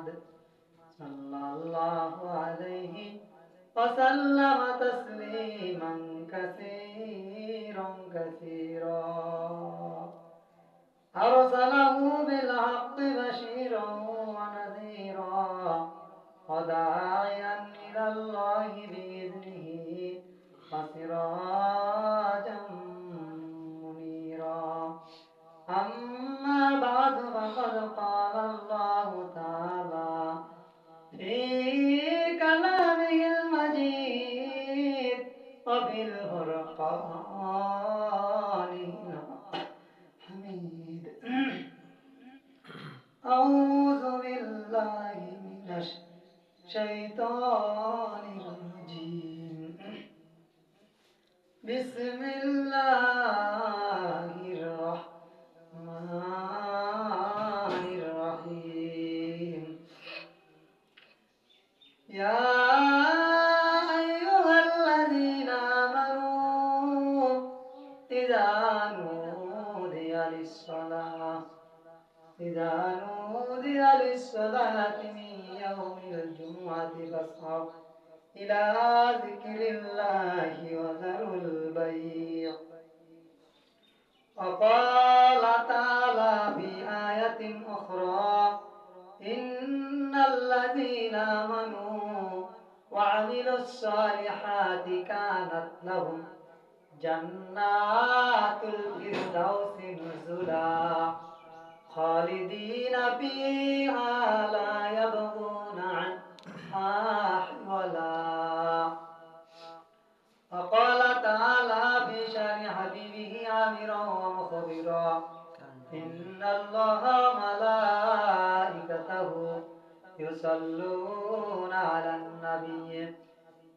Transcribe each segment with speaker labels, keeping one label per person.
Speaker 1: محمد صلى الله عليه وسلم تسليما كثيرا كثيرا أرسله بالحق بشيرا ونذيرا وداعيا إلى الله بإذنه وسراجا أما بعد فقد قال الله تعالى في كلامه المجيد وفي الفرقان حميد أعوذ بالله من الشيطان الرجيم جنات الفردوس نزلا. خالدين فيها لا يبغون عنها حولا وقال تعالى في شأن حبيبه عامرا ومخبرا. إن الله وملائكته يصلون على النبي.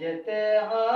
Speaker 1: যেতে হবে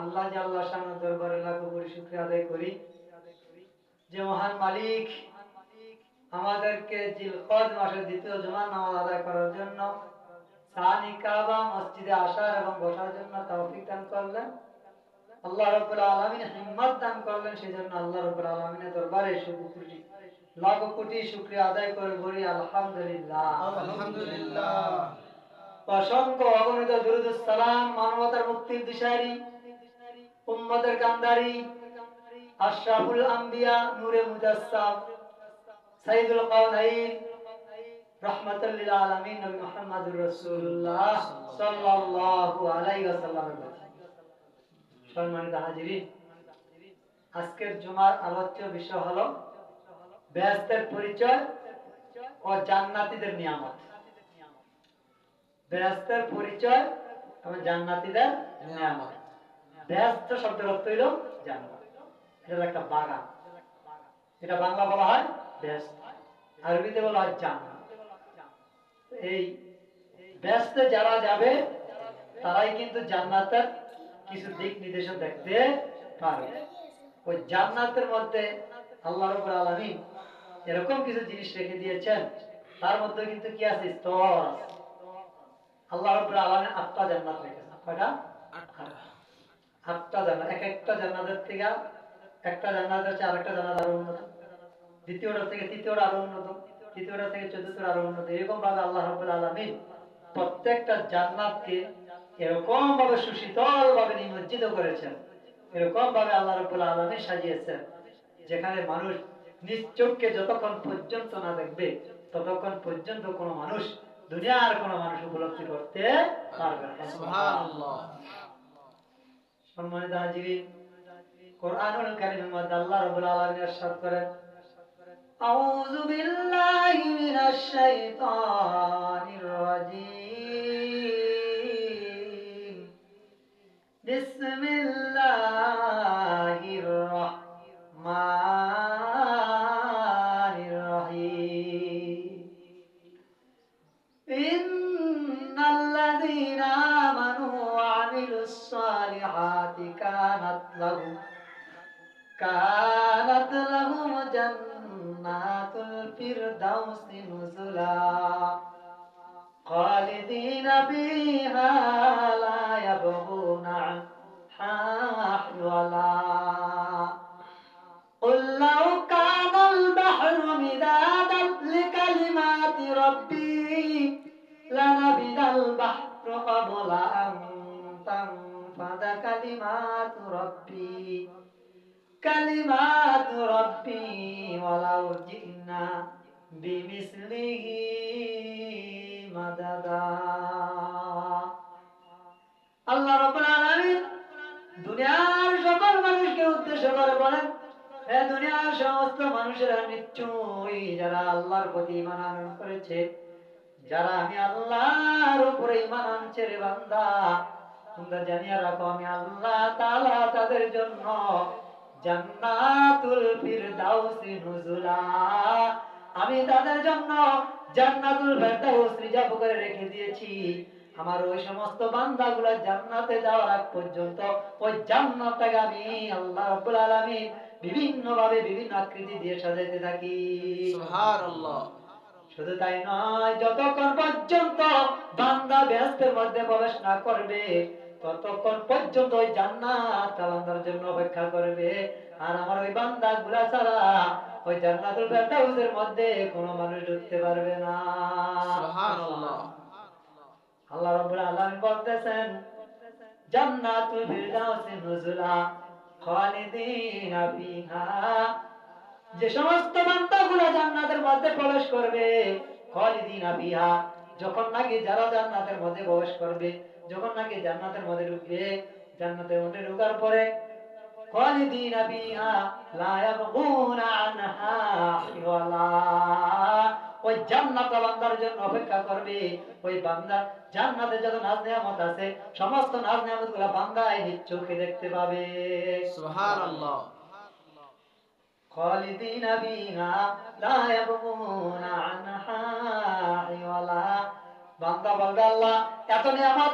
Speaker 1: আল্লাহ যে আল্লাহ সামনে দরবারে লাখো করি শুক্রিয়া আদায় করি যে মহান মালিক আমাদেরকে জিলকদ মাসের দ্বিতীয় জমা নামাজ আদায় করার জন্য মসজিদে আসার এবং বসার জন্য তৌফিক দান করলেন। আল্লাহ রব্বুল হিম্মত দান করলেন আল্লাহ রব্বুল দরবারে লাখ কোটি আদায় করে বলি আলহামদুলিল্লাহ।
Speaker 2: আলহামদুলিল্লাহ।
Speaker 1: অসংখ্য অগণিত দুরুদ সালাম মানবতার মুক্তির দিশারি উম্মতের কান্দারি আশরাফুল আম্বিয়া, নূরে মুজাসসাম, সাইদুল কাউনাইন রাহমাতাল লিল আলামিন, নবী মুহাম্মদুর রাসূলুল্লাহ সাল্লাল্লাহু আলাইহি ওয়াসাল্লামের প্রতি সম্মানিত হাজিরিন, আজকের জুমার আলোচ্য বিষয় হলো বেহেশতের পরিচয় ও জান্নাতীদের নিয়ামত। বেহেশতের পরিচয় এবং জান্নাতীদের নিয়ামত। বেহেশত শব্দের অর্থ হইল একটা এটা বাংলা বলা হয় বেহেশত আরবিতে বলা হয় এই বেহেশতে যারা যাবে, তারাই কিন্তু জান্নাতের কিছু দিক নির্দেশন দেখতে পারবে। ওই জান্নাতের মধ্যে আল্লাহ রাব্বুল আলামিন এরকম কিছু জিনিস রেখে দিয়েছেন, তার মধ্যে কিন্তু কি আছে? স্তর আল্লাহ রাব্বুল আলামিন আটটা জান্নাত রেখেছেন। কয়টা? সাতটা জানা এক একটা জানাজার থেকে একটা জানাজা হচ্ছে আরেকটা জানাজা আরও উন্নত। দ্বিতীয়টা থেকে তৃতীয়টা আরও উন্নত। তৃতীয়টা থেকে চতুর্থটা আরও উন্নত। এরকম ভাবে আল্লাহ রাবুল আলমিন প্রত্যেকটা জান্নাতকে এরকম ভাবে সুশীতল ভাবে নিমজ্জিত করেছেন। এরকম ভাবে আল্লাহ রবুল আলমী সাজিয়েছেন। যেখানে মানুষ নিজ চোখকে যতক্ষণ পর্যন্ত না দেখবে, ততক্ষণ পর্যন্ত কোনো মানুষ দুনিয়ার কোনো মানুষ উপলব্ধি করতে পারবে না। সম্মানিত হাজিরিন কোরআনুল কারীমের মধ্যে আল্লাহ রাব্বুল আলামিন ইরশাদ করেন আউযু বিল্লাহি মিনাশ শাইতানির রাজীম বিসমিল্লাহির রাহমানির রহিম إن الذين آمنوا وعملوا نزلا خالدين فيها لا يبغون عنها حولا قل لو كان البحر مدادا لكلمات ربي لنبذ البحر قبل أن تنفذ كلمات ربي كلمات ربي ولو جئنا بمثله مددا আল্লাহ রাব্বুল আলামিন দুনিয়ার সকল মানুষকে উদ্দেশ্য করে বলেন হে দুনিয়ার সমস্ত মানুষেরা নিশ্চয়ই যারা আল্লাহর প্রতি ঈমান আনয়ন করেছে যারা আমি আল্লাহর উপরে ঈমান আনছে রে বান্দা তোমরা জানিয়ে রাখো আমি আল্লাহ তাআলা তাদের জন্য জান্নাতুল ফিরদাউসি নুজুলা আমি তাদের জন্য জান্নাতুল ফেরদাউস রিজার্ভ করে রেখে দিয়েছি। আমার ওই সমস্ত বান্দাগুলো জান্নাতে যাওয়ার আগ পর্যন্ত ওই জান্নাতটাকে আমি আল্লাহ রাব্বুল আলামিন বিভিন্ন ভাবে বিভিন্ন আকৃতি দিয়ে সাজাইতে থাকি।
Speaker 2: সুবহানাল্লাহ।
Speaker 1: শুধু তাই নয় যতক্ষণ পর্যন্ত বান্দা ব্যস্তের মধ্যে প্রবেশ না করবে ততক্ষণ পর্যন্ত ওই জান্নাত বান্দার জন্য অপেক্ষা করবে। আর আমার ওই বান্দা গুলা ছাড়া ওই জান্নাতুল ফেরদাউসের মধ্যে কোনো মানুষ ঢুকতে পারবে না।
Speaker 2: সুবহানাল্লাহ।
Speaker 1: আল্লাহ রাব্বুল আলামিন বলতেছেন জান্নাতুল ফেরদাউসে নুজুলা খালিদিনা ফিহা। যে সমস্ত বান্দাগুলো জান্নাতের মধ্যে প্রবেশ করবে খালিদিনা ফিহা যখন নাকি যারা জান্নাতের মধ্যে প্রবেশ করবে যখন নাকি জান্নাতের মধ্যে ঢুকবে জান্নাতের মধ্যে ঢোকার পরে خالدين فيها لا يبغون عنها حولا ওই জান্নাত বান্দার জন্য অপেক্ষা করবে ওই বান্দার জান্নাতে যত নাজ নিয়ামত আছে সমস্ত নাজ নিয়ামত গুলা বান্দায় নিজ চোখে দেখতে পাবে
Speaker 2: সুবহানাল্লাহ
Speaker 1: خالدين فيها لا يبغون عنها حولا বান্দা বলবে আল্লাহ এত নিয়ামত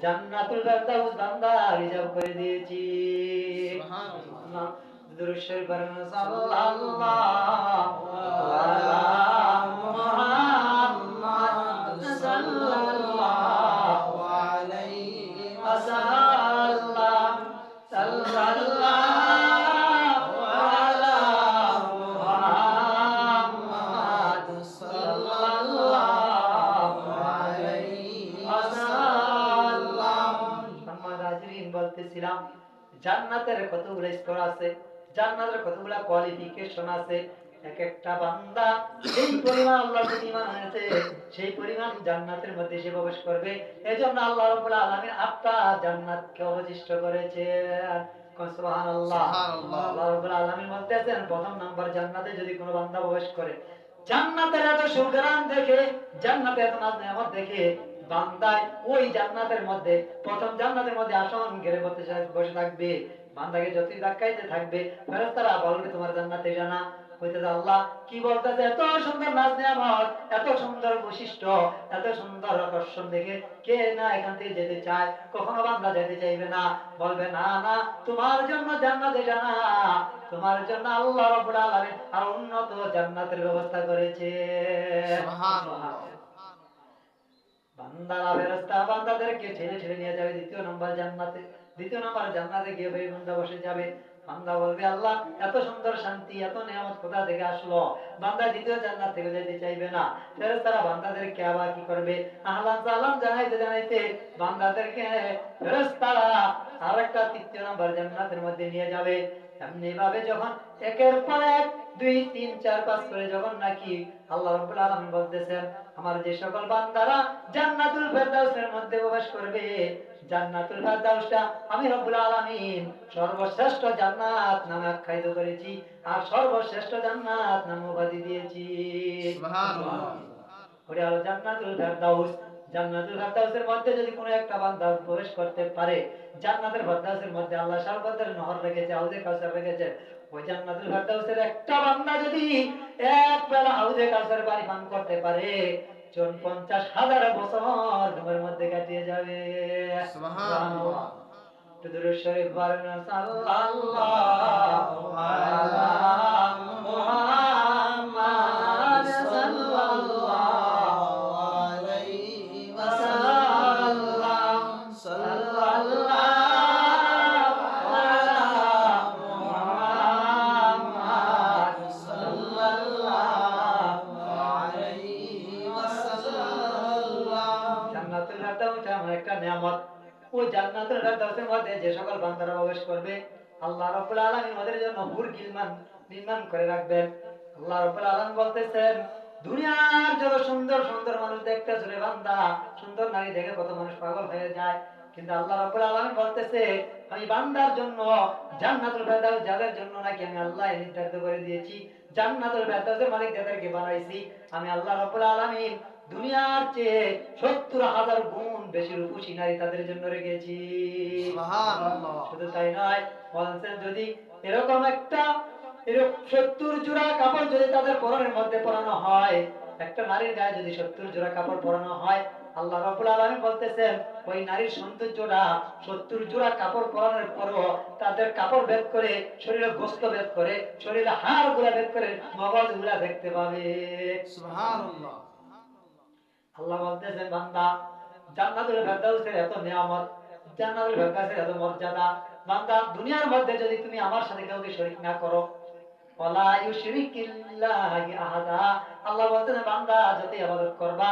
Speaker 1: জান্নাতুল ফেরদাউস বান্দা রিজার্ভ করে দিয়েছি।
Speaker 2: সুবহানাল্লাহ।
Speaker 1: দুরূদ শরীফ পড়ুন সাল্লাল্লাহু আলা মুহাম্মাদ জান্নাতের কতগুলো স্তর আছে জান্নাতের কতগুলো কোয়ালিফিকেশন আছে এক একটা বান্দা সেই পরিমাণ আল্লাহর প্রতি ঈমান এনেছে সেই পরিমাণ জান্নাতের মধ্যে সে প্রবেশ করবে। এজন্য আল্লাহ রাব্বুল আলামিন আটটা জান্নাতকে অবশিষ্ট করেছে সুবহানাল্লাহ। আল্লাহ রাব্বুল আলামিন বলতেছেন প্রথম নাম্বার জান্নাতে যদি কোনো বান্দা প্রবেশ করে জান্নাতের এত সুগ্রাম দেখে জান্নাতের এত নাজ নেয়ামত দেখে বান্দায় ওই জান্নাতের মধ্যে, প্রথম জান্নাতের মধ্যে আসন ঘিরে বসে থাকবে। বান্দাকে যতই ধাক্কাইতে থাকবে, ফেরেশতারা বলবে, তোমার জান্নাতে জানা হইতেছে আল্লাহ, কি বলতেছে? এত সুন্দর নাজ নেয়ামত, এত সুন্দর বৈশিষ্ট্য, এত সুন্দর আকর্ষণ দেখে কে না এখান থেকে যেতে চায়? কখনো বান্দা যেতে চাইবে না। বলবে, না না, তোমার জন্য জান্নাতে জানা তোমার জন্য আল্লাহ রাব্বুল আলামিন আর উন্নত জান্নাতের ব্যবস্থা করেছে।
Speaker 2: সুবহানাল্লাহ।
Speaker 1: বান্দারা ফেরেশতা বান্দাদেরকে ঠেলে ঠেলে নিয়ে যাবে, দ্বিতীয় নম্বর জান্নাতে, দ্বিতীয় নম্বর জান্নাতে গিয়ে ওই বান্দা বসে যাবে। বান্দা বলবে, আল্লাহ, এত সুন্দর শান্তি, এত নিয়ামত কোথা থেকে আসলো? বান্দা দ্বিতীয় জান্নাত থেকে যেতে চাইবে না। ফেরেশতারা বান্দাদেরকে আবার কি করবে? আহলান সালাম জানাইতে জানাইতে বান্দাদেরকে ফেরেশতারা আরেকটা তৃতীয় নম্বর জান্নাতের মধ্যে নিয়ে যাবে। এমনি ভাবে যখন একের পর এক দুই তিন চার পাঁচ করে যখন নাকি আল্লাহ রাব্বুল আলামিন বলতেছেন আমার যে সকল বান্দারা জান্নাতুল ফেরদাউসের মধ্যে প্রবেশ করবে জান্নাতুল ফেরদাউসটা আমি রব্বুল আলামিন সর্বশ্রেষ্ঠ জান্নাত নামে আখ্যায়িত করেছি আর সর্বশ্রেষ্ঠ জান্নাত নামে উপাধি দিয়েছি।
Speaker 2: সুবহানাল্লাহ।
Speaker 1: ওটা হলো জান্নাতুল ফেরদাউস জান্নাতুল ফেরদাউসের মধ্যে যদি কোনো একটা বান্দা প্রবেশ করতে পারে জান্নাতের ফেরদাউসের মধ্যে আল্লাহ সর্বদের নহর রেখেছে হাউজে কাউসার রেখেছে ওই জান্নাতুল ফেরদাউসের একটা বান্দা যদি এক বেলা হাউজে কাউসার পানি পান করতে পারে জন পঞ্চাশ হাজার বছর ঘুমের মধ্যে কাটিয়ে যাবে।
Speaker 2: সুবহানাল্লাহ।
Speaker 1: শরীফ বলেন সাল্লাল্লাহু আলা মুহাম্মাদ। মধ্যে যে সকল বান্দারা প্রবেশ করবে, আল্লাহ রাব্বুল আলামিন ওদের জন্য হুর গিলমান নির্মাণ করে রাখবেন। আল্লাহ রাব্বুল আলামিন বলতেছেন, দুনিয়ার যত সুন্দর সুন্দর মানুষ দেখতে রে বান্দা, সুন্দর নারী দেখে কত মানুষ পাগল হয়ে যায়। কিন্তু আল্লাহ রাব্বুল আলামিন বলতেছে, আমি বান্দার জন্য, জান্নাতুল ফেরদাউস যাদের জন্য নাকি আমি আল্লাহ নির্ধারিত করে দিয়েছি, জান্নাতুল ফেরদাউসের মালিক যাদেরকে বানাইছি, আমি আল্লাহ রাব্বুল আলামিন দুনিয়ার চেয়ে সত্তর হাজার গুণ বেশি রূপসী নারী তাদের জন্য রেখেছি। শুধু তাই নয় বলছেন যদি এরকম একটা সত্তর জোড়া কাপড় যদি তাদের পরনের মধ্যে পরানো হয় একটা নারীর গায়ে যদি সত্তর জোড়া কাপড় পরানো হয় আল্লাহ রাব্বুল আলামিন বলতেছেন ওই নারীর সৌন্দর্যটা সত্তর জোড়া কাপড় পরানোর পরও তাদের কাপড় ভেদ করে শরীরে গোস্ত ভেদ করে শরীরে হাড়গুলা ভেদ করে মগজগুলা দেখতে পাবে। আল্লাহ বলতেছেন বান্দা জান্নাতুল ফেরদাউসের এত নিয়ামত জান্নাতুল ফেরদাউসের এত মর্যাদা বান্দা দুনিয়ার মধ্যে যদি তুমি আমার সাথে কাউকে শরীক না করো ওয়ালা ইউশরিকিল্লাহি আহাদা। আল্লাহ বলতেন বান্দা যতই ইবাদত করবা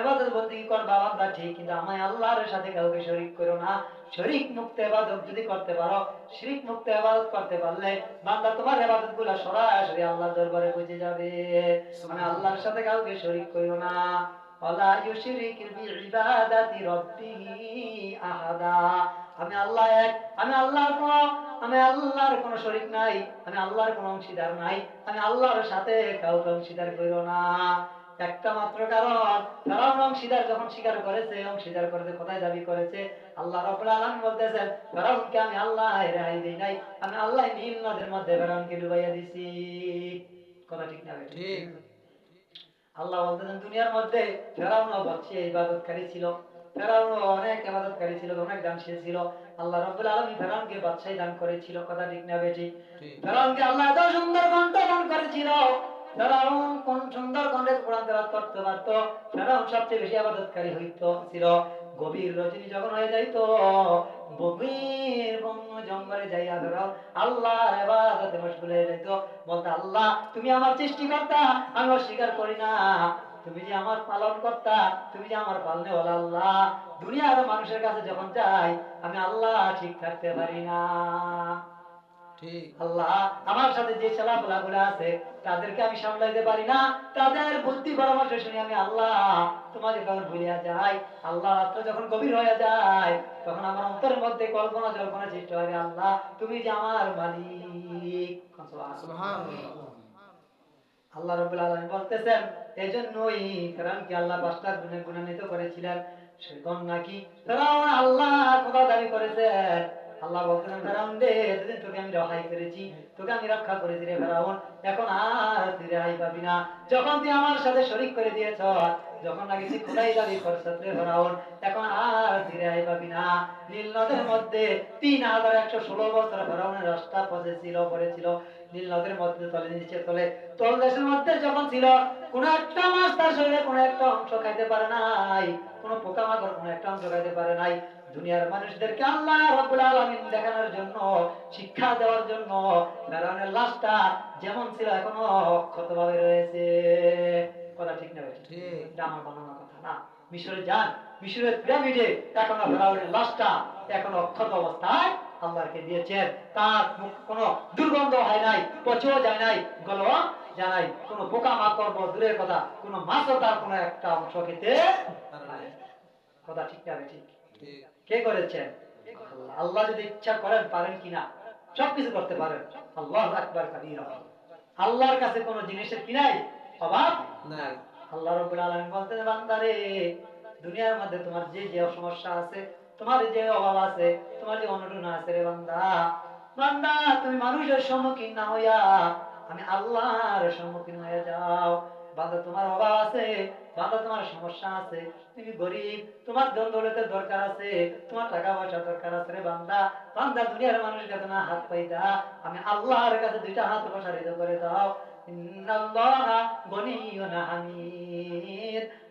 Speaker 1: ইবাদত বন্দি করবা বান্দা ঠিক কিন্তু আমায় আল্লাহর সাথে কাউকে শরীক করো না। শরীক মুক্ত ইবাদত যদি করতে পারো শিরিক মুক্ত ইবাদত করতে পারলে বান্দা তোমার ইবাদতগুলা সরাসরি আল্লাহর দরবারে পৌঁছে যাবে। মানে আল্লাহর সাথে কাউকে শরীক করো না। অংশীদার একটা মাত্র কারণ অংশীদার যখন স্বীকার করেছে, অংশীদার করতে কোথায় দাবি করেছে? আল্লাহ রাব্বুল বলতেছেন ফেরাউনকে আমি আল্লাহ রেহাই দেই নাই? আমি আল্লাহ নীল নদের মধ্যে ফেরাউনকে ডুবাইয়া দিছি? কথা ঠিক না আল্লাহ বলতেছেন দুনিয়ার মধ্যে ফেরাউন বচ্ছে ইবাদতকারী ছিল। ফেরাউন অনেক ইবাদতকারী ছিল অনেক দানশীল ছিল আল্লাহ রাব্বুল আলামিন ফেরাউনকে বাদশাহী দান করেছিল। কথা ঠিক না বেটি ফেরাউনকে আল্লাহ এত সুন্দর কণ্ঠ দান করেছিল। ফেরাউন কোন সুন্দর কণ্ঠে কোরআন তেলাওয়াত করতে পারত ফেরাউন সবচেয়ে বেশি ইবাদতকারী হইতো ছিল গভীর রজনী যখন হয়ে যাইতো গভীর বন্য জঙ্গলে যাইয়া ফেরাউন আল্লাহর ইবাদতে মশগুল হয়ে যাইতো বলতে আল্লাহ তুমি আমার সৃষ্টিকর্তা আমি অস্বীকার করি না তুমি যে আমার পালন কর্তা তুমি যে আমার পালনে বলা আল্লাহ দুনিয়ার মানুষের কাছে যখন যাই আমি আল্লাহ ঠিক থাকতে পারি না। আল্লাহ আমার সাথে যে ছেলাপেলা গুলো আছে তাদেরকে আমি সামলাইতে পারি না। তাদের বুদ্ধি পরামর্শ শুনে আমি আল্লাহ তোমাকে যখন ভুলিয়া যাই আল্লাহ রাত্র যখন গভীর হয়ে যায় তখন আমার অন্তরের মধ্যে কল্পনা জল্পনা সৃষ্টি হয় আল্লাহ তুমি যে আমার মালিক। আল্লাহ রাব্বুল আলামিন বলতেছেন এজন্যই ফেরাউনকে আল্লাহ পাঁচটা গুণে গুণান্বিত করেছিলেন? সেগুন নাকি? ফেরাউন আল্লাহ কথা দাবি করেছেন। আল্লাহ বলতেছেন ফেরাউন রে এতদিন তোকে আমি রেহাই করেছি, তোকে আমি রক্ষা করেছি রে ফেরাউন। এখন আর তুই রেহাই পাবি না। যখন তুই আমার সাথে শরীক করে দিয়েছ, যখন তুই খোদাই দাবি করছ রে ফেরাউন, এখন আর তুই রেহাই পাবি না। নীল নদের মধ্যে তিন হাজার একশো ষোলো বছর ফেরাউনের রাস্তা পচেছিল, পড়েছিল। নীল নদের মধ্যে তলে, নিচে তলে, তল দেশের মধ্যে যখন ছিল, কোন একটা মাছ তার শরীরে কোন একটা অংশ খাইতে পারে নাই, কোন পোকামাকড় কোন একটা অংশ খাইতে পারে নাই। দুনিয়ার মানুষদেরকে আল্লাহ রাব্বুল আলামিন দেখানোর জন্য শিক্ষা দেওয়ার জন্য ফেরাউনের লাশটা যেমন ছিল এখনও অক্ষত ভাবে রয়েছে। কথা ঠিক না?
Speaker 2: ঠিক।
Speaker 1: আমার বানানো কথা না। মিশরে যান মিশরের পিরামিডে এখনও ফেরাউনের লাশটা এখনও অক্ষত অবস্থায় আল্লাহকে দিয়েছেন। তার মুখ কোনো দুর্গন্ধ হয় নাই পচেও যায় নাই গল যায় নাই। কোনো পোকা মাকড় দূরের কথা কোনো মাছও তার কোনো একটা অংশ খেতে। কথা ঠিক না ঠিক।
Speaker 2: ঠিক।
Speaker 1: কে করেছেন? আল্লাহ যদি ইচ্ছা করেন পারেন কিনা? সবকিছু করতে পারেন। আল্লাহ আকবার কাবীরা। আল্লাহর কাছে কোনো জিনিসের কি নাই? অভাব?
Speaker 2: নাই।
Speaker 1: আল্লাহ রাব্বুল আলামিন বলতেন বান্দারে দুনিয়ার মধ্যে তোমার যে যে সমস্যা আছে তোমার যে অভাব আছে তোমার যে অনটন আছে রে বান্দা। বান্দা তুমি মানুষের সম্মুখীন না হইয়া আমি আল্লাহর সম্মুখীন হয়ে যাও। বান্দা তোমার অভাব আছে, বান্দা তোমার সমস্যা আছে। তুমি গরিব, তোমার ধন দৌলতের দরকার আছে, তোমার টাকা পয়সা দরকার আছে রে বান্দা। বান্দা দুনিয়ার মানুষ কাছে না হাত পাই দা আমি আল্লাহর কাছে দুইটা হাত প্রসারিত করে দাও।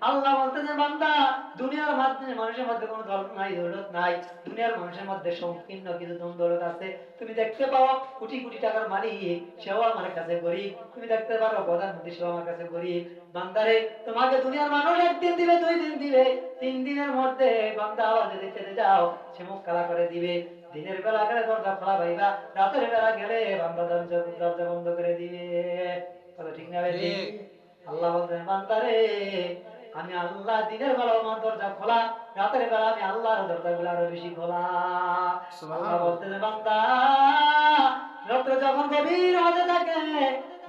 Speaker 1: আল্লাহ বান্দা, দুনিয়ার মাধ্যমে মানুষের মধ্যে কোনো নাই, দৌলত নাই। দুনিয়ার মানুষের মধ্যে সংকীর্ণ কিছু ধন দৌলত আছে। তুমি দেখতে পাও, কোটি কোটি টাকার মালিক, সেও আমার কাছে গরিব। তুমি দেখতে পারো, প্রধানমন্ত্রী, সেও আমার কাছে গরিব। বান্দারে তোমাকে দুনিয়ার মানুষ একদিন দিবে, দুই দিন দিবে। তিন দিনের মধ্যে বান্দা আবার যদি খেতে যাও সে মুখ করে দিবে। দিনের বেলা গেলে দরজা খোলা পাইবা রাতের বেলা গেলে বান্দা দরজা দরজা বন্ধ করে দিবে। কথা ঠিক না ভাই আল্লাহ বলতেন বান্দারে আমি আল্লাহ দিনের বেলা আমার দরজা খোলা রাতের বেলা আমি আল্লাহর দরজা গুলো আরও বেশি খোলা। আল্লাহ বলতেন বান্দা রাত্রে যখন গভীর হতে থাকে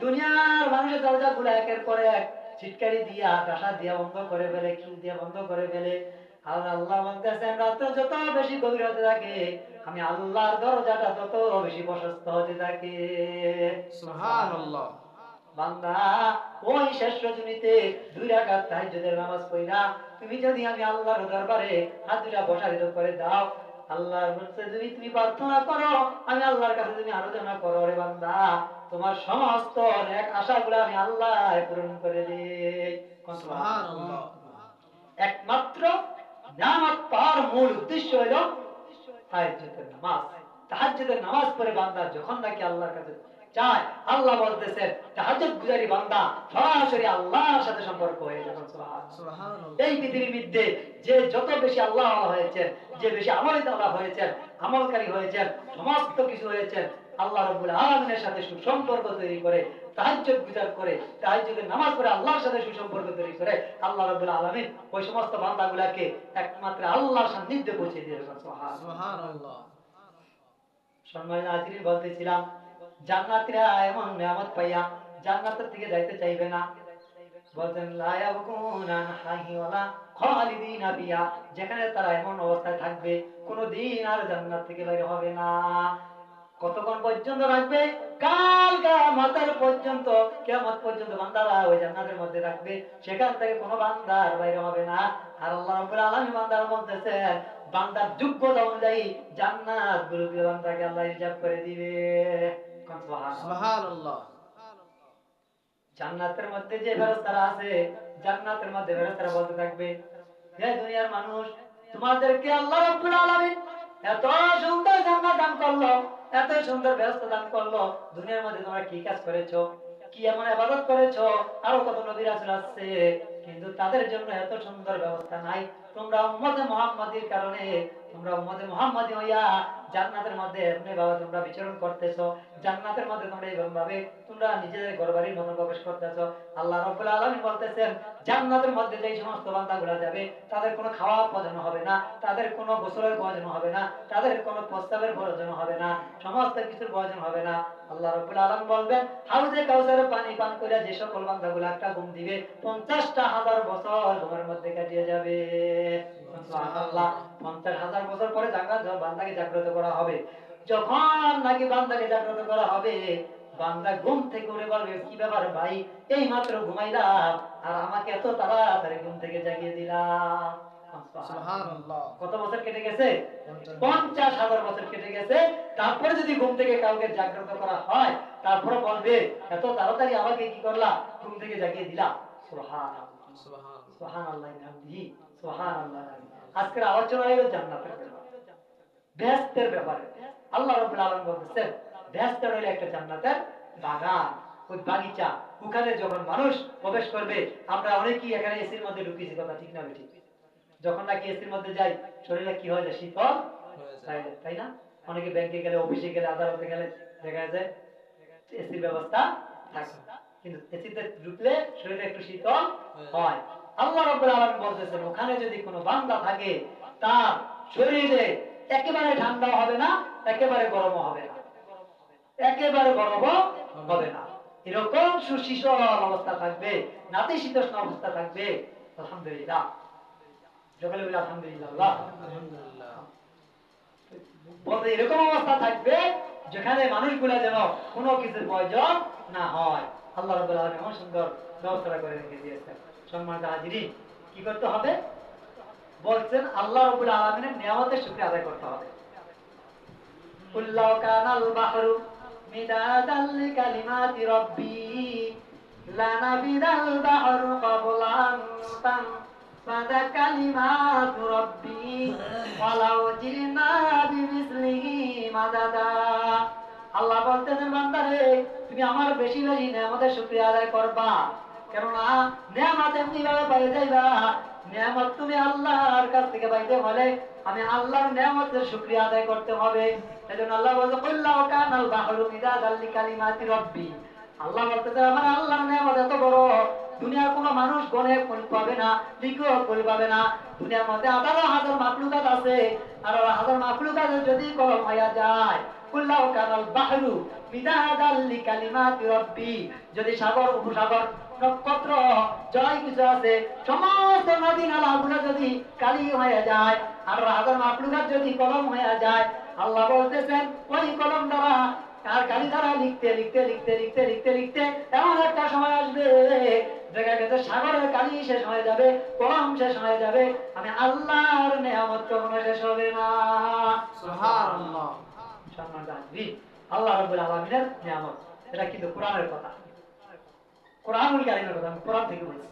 Speaker 1: দুনিয়ার মানুষের দরজা গুলো একের পর এক ছিটকারি দিয়া কাঁসা দিয়া বন্ধ করে ফেলে খিল দিয়া বন্ধ করে ফেলে। আর আল্লাহ বলতেছেন রাত্রে যত বেশি গভীর হতে থাকে আমি আল্লাহর দরজাটা তত বেশি প্রশস্ত হতে থাকে।
Speaker 2: সুবহানাল্লাহ।
Speaker 1: বান্দা ওই শেষ রজনীতে দুই রাকাত তাহাজ্জুদের নামাজ পড়া তুমি যদি আমি আল্লাহর দরবারে হাত দুটা প্রসারিত করে দাও আল্লাহর যদি তুমি প্রার্থনা করো আমি আল্লাহর কাছে তুমি আলোচনা করো রে বান্দা। তোমার সমস্ত এক আশাগুলো আমি আল্লাহ পূরণ করে দেই। একমাত্র নামাজ পাওয়ার মূল উদ্দেশ্য হলো তাহাজ্জুদের নামাজ তাহাজ্জুদের নামাজ পড়ে বান্দা যখন নাকি আল্লাহর কাছে চায়। আল্লাহ বলতেছেন গুজারি বান্দা সরাসরি আল্লাহর সাথে সম্পর্ক হয়ে এই পৃথিবীর মধ্যে যে যত বেশি আল্লাহ হয়েছেন যে বেশি আমলিত আল্লাহ হয়েছেন আমলকারী হয়েছেন সমস্ত কিছু হয়েছেন আল্লাহ রাব্বুল আলামিনের সাথে সুসম্পর্ক তৈরি করে তাহাজ্জুদ গুজার করে তাহাজ্জুদের নামাজ পড়ে আল্লাহর সাথে সুসম্পর্ক তৈরি করে আল্লাহ রাব্বুল আলামিন ওই সমস্ত বান্দাগুলোকে একমাত্র আল্লাহর সান্নিধ্যে পৌঁছে দিয়ে সুবহানাল্লাহ
Speaker 2: সুবহানাল্লাহ।
Speaker 1: সম্মানিত হাজিরিন বলতেছিলাম যেখানে তারা এমন অবস্থায় থাকবে, কোনোদিন আর জান্নাত থেকে বাইরে হবে না। কতক্ষণ পর্যন্ত রাখবে? কাল কিয়ামতের পর্যন্ত। কিয়ামত পর্যন্ত বান্দারা ওই জান্নাতের মধ্যে থাকবে, সেখান থেকে কোনো বান্দার বাইরে হবে না। আর আল্লাহ রাব্বুল আলামিন বান্দার বলতেছেন বান্দার যোগ্যতা অনুযায়ী জান্নাত গুলোকে বান্দাকে আল্লাহ রিজার্ভ করে দিবে। সুবহানাল্লাহ। জান্নাতের মধ্যে যে ফেরেশতারা আছে জান্নাতের মধ্যে ফেরেশতারা বলতে থাকবে হে দুনিয়ার মানুষ তোমাদেরকে আল্লাহ রাব্বুল আলামিন এত সুন্দর জান্নাত দান করল এত সুন্দর ব্যবস্থা দান করল দুনিয়ার মধ্যে তোমরা কি কাজ করেছ? কি এমন ইবাদত করেছ? আরও কত নবী রাসূল আছে কিন্তু তাদের জন্য এত সুন্দর ব্যবস্থা নাই। তোমরা উম্মতে মুহাম্মাদির কারণে, তোমরা উম্মতে মুহাম্মাদি হইয়া জান্নাতের মধ্যে এমনি ভাবে তোমরা বিচরণ করতেছো। জান্নাতের মধ্যে তোমরা এইরকম ভাবে তোমরা নিজেদের ঘরবাড়ির মতো প্রবেশ করতেছো। আল্লাহ রাব্বুল আলামিন বলতেছেন, জান্নাতের মধ্যে যেই সমস্ত বান্দাগুলো যাবে, তাদের কোনো খাওয়া প্রয়োজন হবে না, তাদের কোনো গোসলের প্রয়োজন হবে না, তাদের কোনো প্রস্তাবের প্রয়োজন হবে না, সমস্ত কিছুর প্রয়োজন হবে না। আল্লাহ রাব্বুল আলামিন বলবেন হাউজে কাউসারের পানি পান করে যে সকল বান্দাগুলো একটা ঘুম দিবে, পঞ্চাশটা হাজার বছর ঘুমের মধ্যে কাটিয়ে যাবে। পঞ্চাশ হাজার বছর পরে বান্দাকে জাগ্রত করা হবে যখন নাকি বান্দাকে জাগ্রত করা হবে বান্দা ঘুম থেকে উঠে বলবে কি ব্যাপার ভাই? এই মাত্র ঘুমাইলাম আর আমাকে এত তাড়াতাড়ি ঘুম থেকে জাগিয়ে দিলাম কত বছর কেটে গেছে? পঞ্চাশ হাজার বছর কেটে গেছে। তারপরে যদি ঘুম থেকে কাউকে জাগ্রত করা হয় তারপরে বলবে এত তাড়াতাড়ি আমাকে কি করলা? ঘুম থেকে জাগিয়ে দিলা। সুবহানাল্লাহ। বিহামদিহি সুবহানাল্লাহ আজকের আলোচনা হলো জান্নাতের ব্যাপারে। ব্যাপারে। আল্লাহ রাব্বুল আলামিন বলতেছেন বেহেশত হলো একটা জান্নাতের বাগান ওই বাগিচা। ওখানে যখন মানুষ প্রবেশ করবে আমরা অনেকেই এখানে এসির মধ্যে ঢুকিয়েছি কথা ঠিক না ঠিক যখন নাকি এসির মধ্যে যাই শরীরে কি হয় যায়? শীতল তাই না? অনেকে ব্যাংকে গেলে অফিসে গেলে আদালতে গেলে দেখা যায় এসির ব্যবস্থা থাকে। কিন্তু এসিতে ঢুকলে শরীরে একটু শীতল হয়। আল্লাহ রাব্বুল আলামিন বলতেছেন ওখানে যদি কোনো বান্দা থাকে তার শরীরে একেবারে ঠান্ডা হবে না একেবারে গরম হবে না। একেবারে গরম হবে না। এরকম সুশীতল অবস্থা থাকবে নাতিশীতোষ্ণ অবস্থা থাকবে। আলহামদুলিল্লাহ। সকালে বলি আলহামদুলিল্লাহ। বলতে এরকম অবস্থা থাকবে যেখানে মানুষগুলা যেন কোনো কিছুর প্রয়োজন না হয়। আল্লাহ রাব্বুল আলামিন এমন সুন্দর ব্যবস্থা করে রেখে দিয়েছেন। সম্মানিত কি করতে হবে? বলছেন আল্লাহ রাব্বুল আলামিনের নিয়ামতের আদায় করতে হবে। আল্লাহ বলতেছেন বান্দারে, তুমি আমার বেশি বেশি নিয়ামতের শুকরিয়া আদায় করবা। কেননা নিয়ামত এমনি ভাবে পাই যাইবা নিয়ামত তুমি আল্লাহর কাছ থেকে পাইতে হলে আমি আল্লাহর নিয়ামতের শুকরিয়া আদায় করতে হবে। এজন্য আল্লাহ বলছে কুল্লাউ কানাল বাহরু মিদাদাল লিকালিমাতি রাব্বি। আল্লাহ বলতেছে, আমার আল্লাহর নিয়ামত এত বড়, দুনিয়ার কোনো মানুষ গনে ফুল পাবে না, লিখেও ফুল পাবে না। দুনিয়ার মধ্যে আঠারো হাজার মাকলুকাত আছে আঠারো হাজার মাকলুকাতের যদি কলম হইয়া যায় কুল্লাউ কানাল বাহরু যদি সাগর উপসাগর নক্ষত্র জয় কিছু আছে সমস্ত নদী নালাগুলো যদি কালি হয়ে যায় আর হাজার মাকলুকাত যদি কলম হয়ে যায় আল্লাহ বলতেছেন ওই কলম দ্বারা আর কালি দ্বারা লিখতে লিখতে লিখতে লিখতে লিখতে লিখতে এমন একটা সময় আসবে দেখা গেছে সাগরের কালি শেষ হয়ে যাবে কলম শেষ হয়ে যাবে আমি আল্লাহর নেয়ামত কখনো শেষ হবে না। সম্মান আল্লাহ রাব্বুল আলামিনের নিয়ামত। এটা কিন্তু কোরআনের কথা। কোরআনুল কারীমের কথা? আমি কোরআন থেকে বলছি।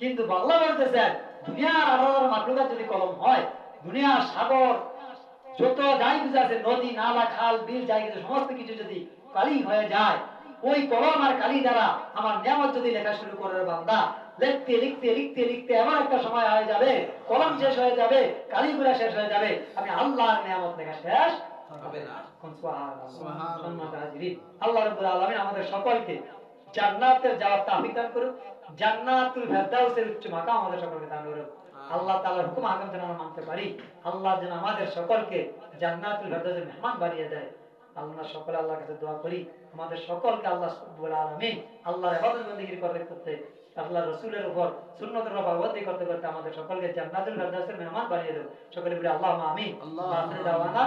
Speaker 1: কিন্তু আল্লাহ বলতেছেন, দুনিয়ার আঠারো মাকলুকাত যদি কলম হয়, দুনিয়ার সাগর, যত যাই কিছু আছে, নদী, নালা, খাল, বিল, যাই কিছু, সমস্ত কিছু যদি কালি হয়ে যায়, ওই কলম আর কালি দ্বারা আমার নিয়ামত যদি লেখা শুরু করে বান্দা, লিখতে লিখতে লিখতে লিখতে এমন একটা সময় হয়ে যাবে, কলম শেষ হয়ে যাবে, কালিগুলা শেষ হয়ে যাবে, আমি আল্লাহর নিয়ামত লেখা শেষ আমাদের সকলকে জান্নাতের যাওয়ার তাফিক দান করুক জান্নাতুল ফেরদাউসের উচ্চ মাকাম আমাদের সকলকে দান করুক। আল্লাহ তাআলার হুকুম আগাম যেন আমরা মানতে পারি। আল্লাহ যেন আমাদের সকলকে জান্নাতুল ফেরদাউসের মেহমান বানিয়ে দেয়। আমরা সকলে আল্লাহর কাছে দোয়া করি। আমাদের সকলকে আল্লাহ সুবুল আলমিন আল্লাহর আবাদতবন্দিগির করতে করতে আল্লাহ রসুলের উপর সুন্নতের উপর করতে করতে আমাদের সকলকে জান্নাতুল ফেরদাউসের মেহমান বানিয়ে দেব। সকলে বলে আল্লাহ
Speaker 2: আমি
Speaker 1: আল্লাহ